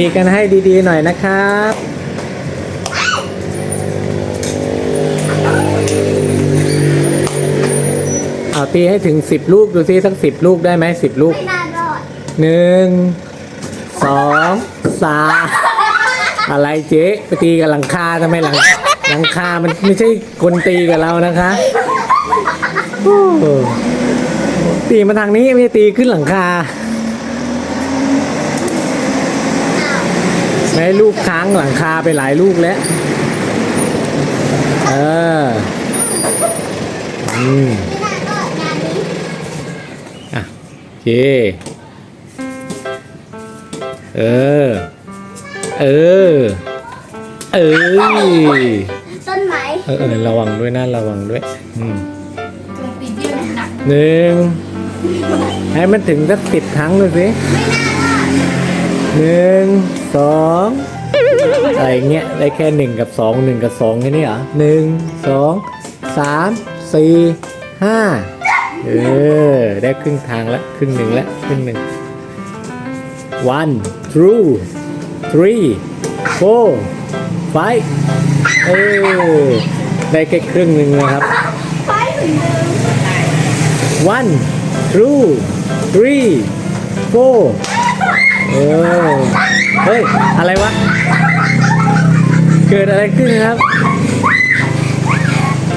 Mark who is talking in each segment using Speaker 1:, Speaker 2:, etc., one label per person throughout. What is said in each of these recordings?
Speaker 1: ตีกันให้ดีๆหน่อยนะครับเอาตีให้ถึงสิบลูกดูซิสักสิบลูกได้ไหมสิบลูก
Speaker 2: ไม่น่ารอด
Speaker 1: หนึ่งสองสามอะไรเจ๊ไปตีกับหลังคาทำไมหลังหลังคามันไม่ใช่คนตีกับเรานะคะโอ้ตีมาทางนี้ไม่ได้ตีขึ้นหลังคา
Speaker 2: อ้าว
Speaker 1: แม่ลูกค้างหลังคาไปหลายลูกแล้ว เออ อืม
Speaker 2: ไม่น่ารอดงานนี้
Speaker 1: อะโอเค เออ เออ เออ
Speaker 2: ต้นไม้
Speaker 1: เออเออระวังด้วยนะระวังด้วย อืม
Speaker 3: จงปีนยื่นหนัก
Speaker 1: หนึ่งให้มันถึงสักสิบครั้งดูสิ
Speaker 2: ไม่น่ารอด
Speaker 1: หนึ่งสองอะไรเงี้ยได้แค่หนึ่งกับสองหนึ่งกับสองแค่นี้เหรอหนึ่งสองสามสี่ห้าเออ ได้ครึ่งทางแล้วครึ่งหนึ่งแล้วครึ่งหนึ่ง one two three four five เออได้แค่ครึ่งหนึ่งนะครับ one two three four เออเฮ้ย อะไรวะ เกิดอะไรขึ้นครับ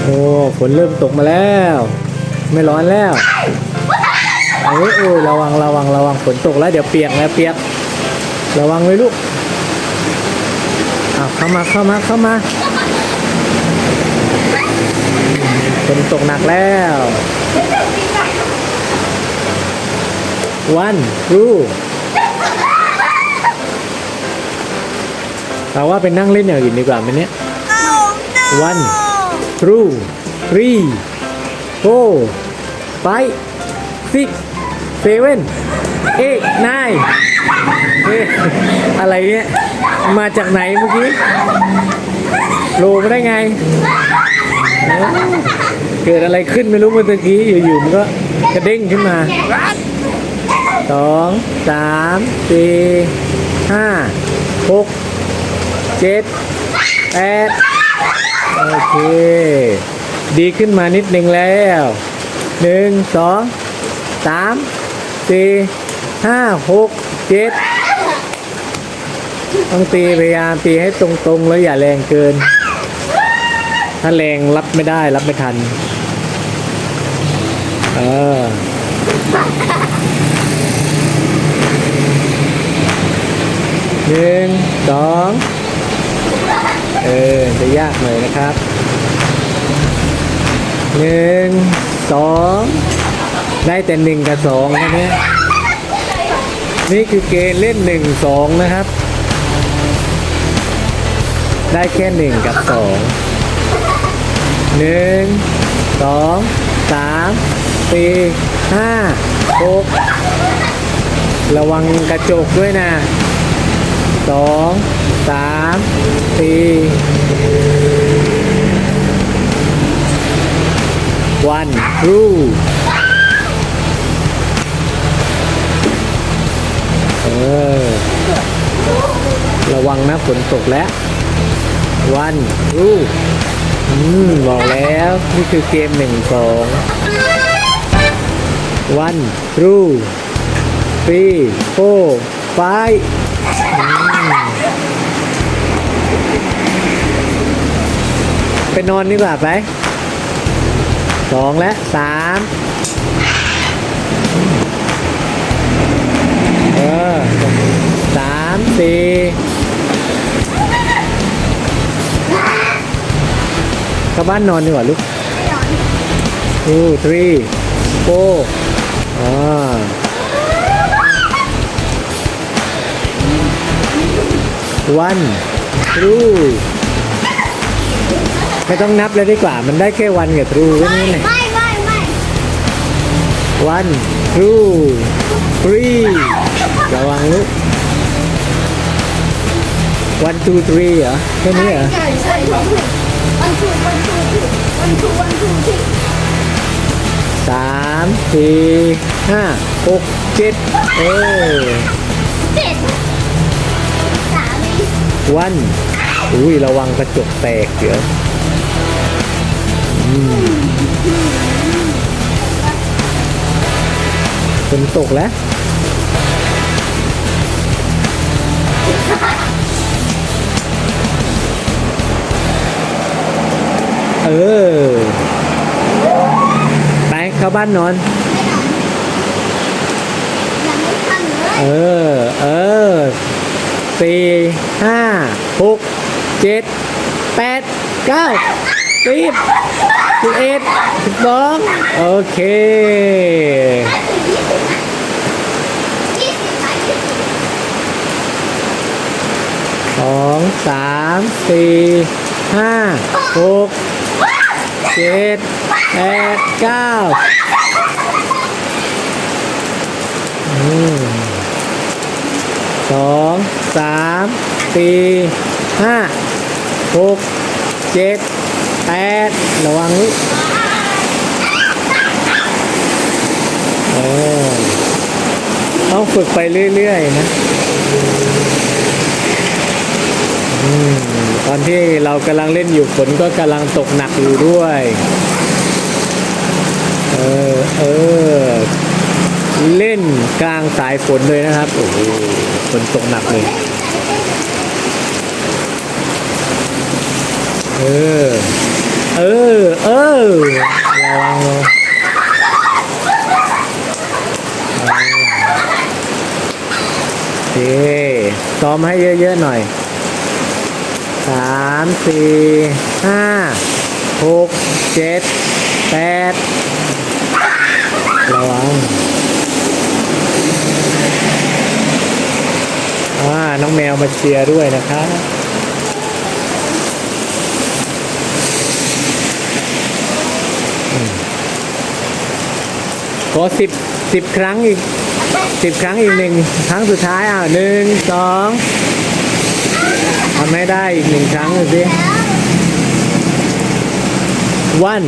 Speaker 1: โอ้ฝนเริ่มตกมาแล้ว ไม่ร้อนแล้วเอ้ยโอ้ระวังระวังระวังฝนตกแล้วเดี๋ยวเปียกแล้วเปียก ระวังไว้ลูกอ้าวเข้ามาเข้ามาเข้ามาฝนตกหนักแล้ว one two เราว่าไปนั่งเล่นอย่างอื่นดีกว่าไหมเนี่ย one two three four five six seven eight nine เอ๊ะอะไรเนี่ย มาจากไหนเมื่อกี้โผล่มาได้ไงเอ้าเกิดอะไรขึ้นไม่รู้เมื่อกี้อยู่ๆมันก็กระเด้งขึ้นมาสองสามสี่ห้าหก เจ็ดแปดโอเค ดีขึ้นมานิดหนึ่งแล้วหนึ่งสองสามสี่ห้าหกเจ็ดต้องตีพยายามตีให้ตรงๆ แล้วอย่าแรงเกิน ถ้าแรงรับไม่ได้รับไม่ทัน เออหนึ่งสอง เออ จะยากหน่อยนะครับหนึ่งสองได้แต่หนึ่งกับสองนะเนี่ยนี่คือเกณฑ์เล่นหนึ่งสองนะครับ ได้แค่หนึ่งกับสองหนึ่งสองสามสี่ห้าหกระวังกระจกด้วยนะ สองสามสี่วันรูเออ ระวังนะฝนตกแล้ว วันรูอืม บอกแล้ว นี่คือเกมหนึ่งสองวันรูฟีโฟ ไฟไปนอนดีกว่าไปสองและสามเออสามสี่เข้าบ้านนอนดีกว่าลูก two three four one two ไม่ต้องนับเลยดีกว่า มันได้แค่วันกับ true แค่นี้เลย
Speaker 2: ไม่ไม่ไม่
Speaker 1: one two three ระวังลูก one two three เหรอแค่นี้เหรอ
Speaker 2: ใช่ใช่วันถูวันถูวันถูวันถูที่
Speaker 1: สามสี่ห้าหกเจ็ดเออ
Speaker 2: เจ็ด
Speaker 1: วันอุ้ยระวังกระจกแตกเดี๋ยวอืมฝนตกแล้วเออ ไปเข้าบ้านนอน
Speaker 2: ยังไม่ทันเลย
Speaker 1: เออ เออ สี่ห้าหกเจ็ดแปดเก้าสิบสิบเอ็ดสิบสองโอเค
Speaker 2: ส
Speaker 1: องสามสี่ห้าหกเจ็ดแปดเก้าอืมสอง สามสี่ห้าหกเจ็ดแปดระวังลูกเออต้องฝึกไปเรื่อยๆนะอืมตอนที่เรากำลังเล่นอยู่ฝนก็กำลังตกหนักอยู่ด้วย เออ เออ เล่นกลางสายฝนเลยนะครับ โอ้โหฝนตกหนักเลย เออ เออ เออระวังเลยโอเคซ้อมให้เยอะๆหน่อยสามสี่ห้าหกเจ็ดแปดระวังอ่า น้องแมวมาเชียร์ด้วยนะคะขอสิบสิบครั้งอีกสิบครั้งอีกหนึ่งครั้งสุดท้ายอะหนึ่งสองทำให้ได้อีกหนึ่งครั้งสิ one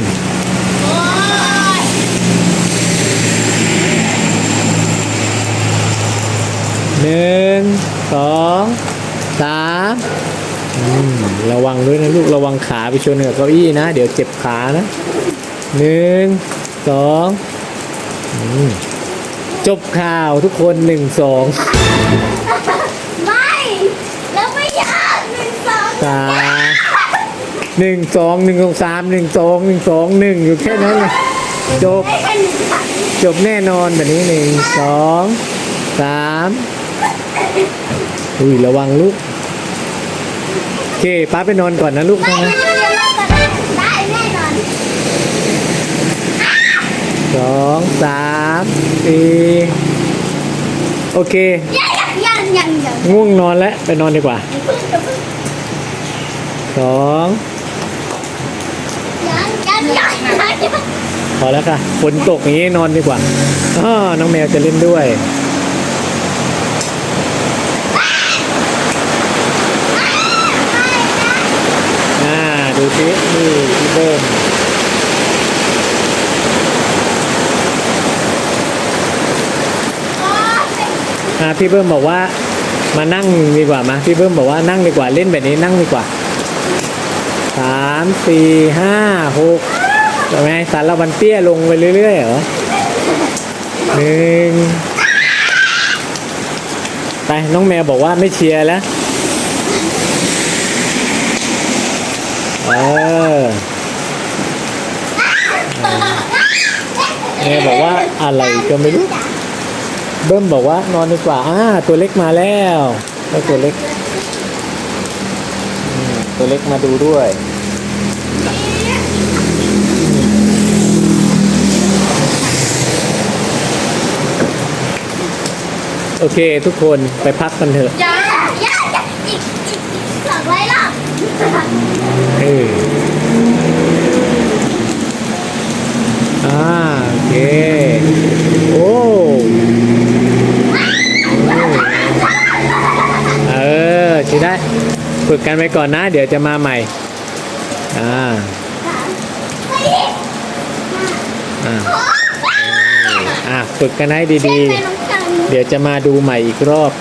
Speaker 1: หนึ่งสองสามอืมระวังด้วยนะลูกระวังขาไปชนกับเก้าอี้นะ เดี๋ยวเจ็บขานะหนึ่งสองอืมจบข่าวทุกคนหนึ่งสอง
Speaker 2: ไม่แล้วไม่ยากหนึ่งสอง
Speaker 1: สามหนึ่งสองหนึ่งสองสามหนึ่งสองหนึ่งสองหนึ่งอยู่แค่นั้นเลยจบ
Speaker 2: ไม่แค่หนึ่งสาม
Speaker 1: จบแน่นอนแบบนี้หนึ่งสองสาม อุ้ยระวังลูกโอเคป้าไปนอนก่อนนะลูก
Speaker 2: ไม่
Speaker 1: นะ
Speaker 2: ไม่ไม่ไม่ได้แน่นอน
Speaker 1: สองสามสี่โอเค
Speaker 2: ยังยังยังยัง
Speaker 1: ง่วงนอนแล้วไปนอนดีกว่า
Speaker 2: พึ่งจะพึ่ง
Speaker 1: สอง
Speaker 2: ยังยังยังยัง
Speaker 1: พอแล้วค่ะฝนตกอย่างนี้นอนดีกว่าอ้อน้องแมวจะเล่นด้วย อ่า ดูสินี่พี่เบิ้มอ่าพี่เบิ้มบอกว่ามานั่งดีกว่ามาพี่เบิ้มบอกว่านั่งดีกว่าเล่นแบบนี้นั่งดีกว่าสามสี่ห้าหกทำไมสารวันเตี้ยลงไปเรื่อยๆเหรอหนึ่งไปน้องแมวบอกว่าไม่เชียร์แล้ว เออแม่บอกว่าอะไรก็ไม่รู้เบิ้มบอกว่านอนดีกว่าอ่าตัวเล็กมาแล้วแล้วตัวเล็กอืมตัวเล็กมาดูด้วยโอเค ทุกคนไปพักกันเถอะ
Speaker 2: ยังยังยังอีกอีกอีกสองร้อยรอบ
Speaker 1: เอออ่าโอเคโอ้เออใช่ได้ฝึกกันไปก่อนนะ เดี๋ยวจะมาใหม่ อ่าอ่าอ่าฝึกกันให้ดี
Speaker 2: เช่นในน้องกัน
Speaker 1: ๆเดี๋ยวจะมาดูใหม่อีกรอบ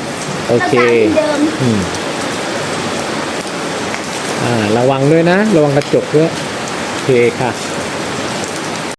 Speaker 1: โอเค
Speaker 2: เราตามเหมือนเดิม
Speaker 1: อืมอ่า ระวังด้วยนะ ระวังกระจกด้วยโอเคค่ะ